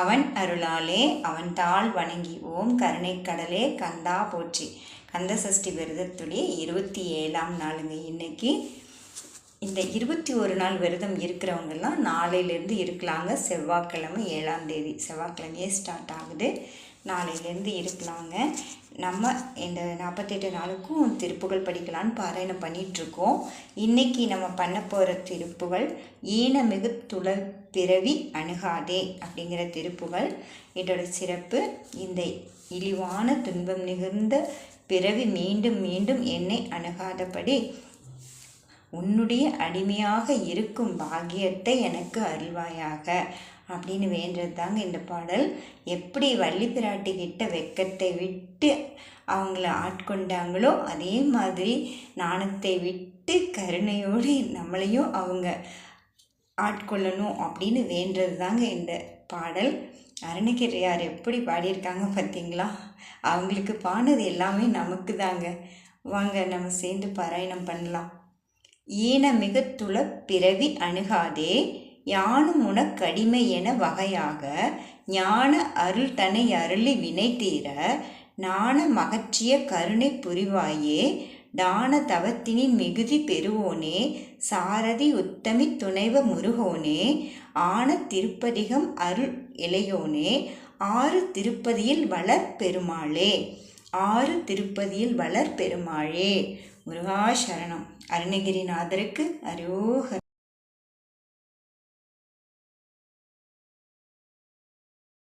அவன் அருளாலே அவன் தாள் வணங்கி ஓம் கருணை கடலே கந்தா போற்றி. கந்த சஷ்டி விரதத்துடைய இருபத்தி ஏழாம் நாளுங்க. இன்னைக்கு இந்த இருபத்தி ஒரு நாள் விரதம் இருக்கிறவங்கெல்லாம் நாளையிலேருந்து இருக்கலாங்க. செவ்வாய்க்கிழமை ஏழாம் தேதி. செவ்வாய்க்கிழமையே ஸ்டார்ட் ஆகுது. நாளையிலேருந்து இருக்கலாங்க. நம்ம இந்த நாற்பத்தெட்டு நாளுக்கும் திருப்புகள் படிக்கலான்னு பாராயணம் பண்ணிகிட்ருக்கோம் இன்றைக்கி நம்ம பண்ண போகிற திருப்புகள் ஈனமிகு துள பிறவி அணுகாதே அப்படிங்கிற திருப்புகள் இதோட சிறப்பு இந்த இழிவான துன்பம் நிகழ்ந்த பிறவி மீண்டும் மீண்டும் என்னை அணுகாதபடி உன்னுடைய அடிமையாக இருக்கும் பாக்கியத்தை எனக்கு அருள்வாயாக அப்படின்னு வேண்டது தாங்க இந்த பாடல். எப்படி வள்ளி பிராட்டி கிட்ட வெக்கத்தை விட்டு அவங்கள ஆட்கொண்டாங்களோ அதே மாதிரி நாணத்தை விட்டு கருணையோடு நம்மளையும் அவங்க ஆட்கொள்ளணும் அப்படின்னு வேண்டது தாங்க இந்த பாடல். அருணகிரியார் எப்படி பாடியிருக்காங்க பார்த்தீங்களா? அவங்களுக்கு பாடினது எல்லாமே நமக்கு தாங்க. வாங்க நம்ம சேர்ந்து பாராயணம் பண்ணலாம். ஈனமிகுத்துள பிறவி அணுகாதே யானும் உனக்கடிமை என வகையாக ஞான அருள் தனை அருளி வினை தீர நாண மகற்றிய கருணை புரிவாயே தான தவத்தினின் மிகுதி பெறுவோனே சாரதி உத்தமி துணைவ முருகோனே ஆன திருப்பதிகம் அருள் இளையோனே ஆறு திருப்பதியில் வளர் பெருமாளே. ஆறு திருப்பதியில் வளர் பெருமாளே முருகா சரணம் அருணகிரிநாதருக்கு அரோகர்.